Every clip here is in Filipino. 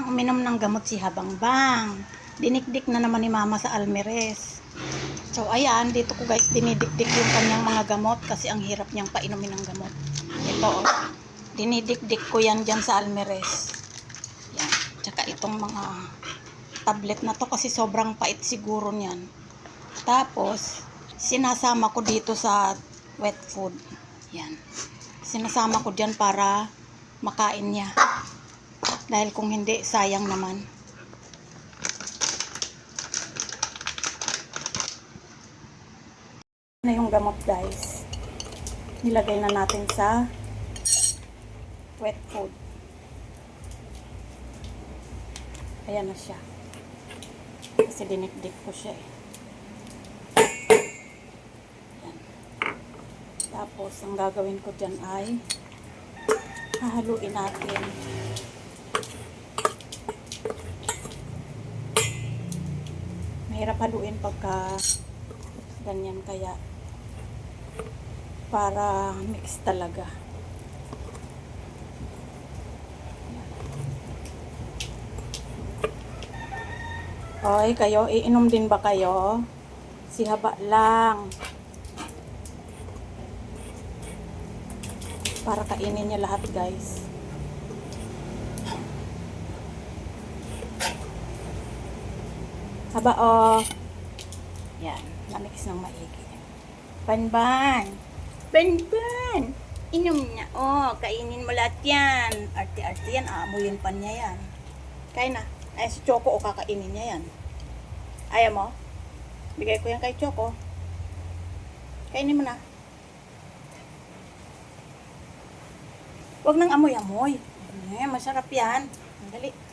nang uminom ng gamot si Habangbang. Dinikdik na naman ni Mama sa Almeres. So, ayan, dito ko guys, dinidikdik yung kanyang mga gamot kasi ang hirap niyang painumin ng gamot. Ito, oh. dinidikdik ko yan dyan sa Almeres. Yan. Tsaka itong mga tablet na to kasi sobrang pait siguro niyan. Tapos, sinasama ko dito sa wet food. Yan. Sinasama ko dyan para makain niya. Dahil kung hindi, sayang naman. na yung gamot guys. Nilagay na natin sa wet food. Ayan na siya. Kasi dinikdik ko siya eh. Tapos, ang gagawin ko dyan ay hahaluin natin. Mahirap haluin pagka ganyan kaya para mix talaga. Oy, kayo, iinom din ba kayo? Si haba lang. Para kainin niya lahat, guys. Haba, oh. Yan, namix ng maigi. Banban! Banban! Inom na, oh. Kainin mo lahat yan. Arte-arte yan, aamuyin pa niya yan. Kain na. Ay, si Choco, o kakainin niya yan. Ayaw mo? Bigay ko yan kay Choco. Kainin mo na. Huwag nang amoy-amoy. Eh, masarap yan. Dali.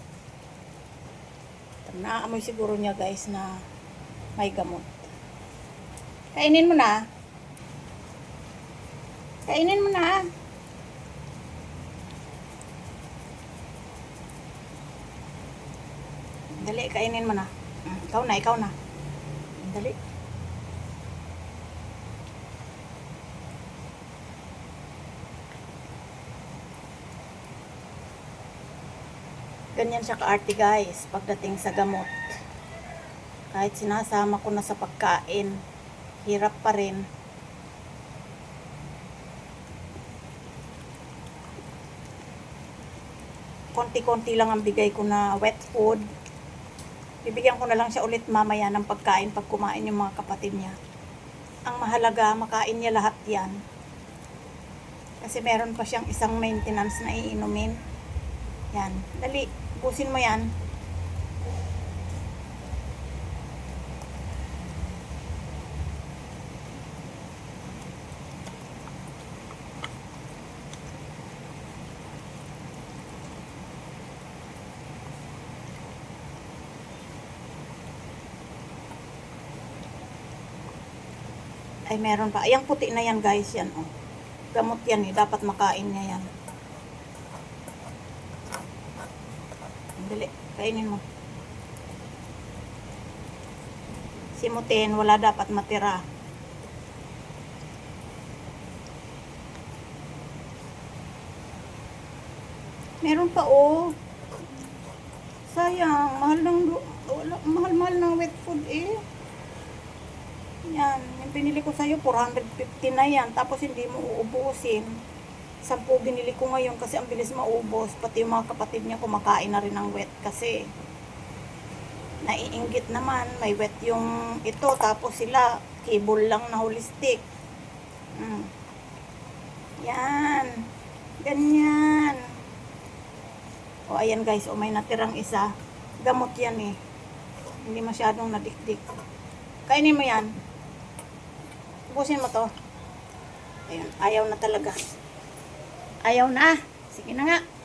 Naamoy siguro niya guys na may gamot. Kainin mo na. Kainin mo na. Dali, kainin mo na. Ikaw na, ikaw na. Dali. Ganyan siya kaarte guys, pagdating sa gamot. Kahit sinasama ko na sa pagkain, hirap pa rin. Konti-konti lang ang bigay ko na wet food. Bibigyan ko na lang siya ulit mamaya ng pagkain pag kumain yung mga kapatid niya. Ang mahalaga, makain niya lahat yan. Kasi meron pa siyang isang maintenance na iinumin. Yan. Dali. Busin mo yan. Ay, meron pa. Ayang puti na yan, guys. Yan, oh. Gamot yan, eh. Dapat makain niya yan. Dali, kainin mo. Simutin, wala dapat matira. Meron pa oh. Sayang, mahal ng mahal mahal ng wet food eh. Yan, yung pinili ko sa'yo, 450 na yan. Tapos hindi mo uubusin. Sampu binili ko ngayon kasi ang bilis maubos. Pati yung mga kapatid niya kumakain na rin ng wet kasi naiinggit naman. May wet yung ito. Tapos sila, cable lang na holistic. Mm. Yan. Ganyan. O ayan guys, o may natirang isa. Gamot yan eh. Hindi masyadong nadikdik. Kainin mo yan. Ubusin mo to. Ayun, ayaw na talaga. Ayaw na. Sige na nga.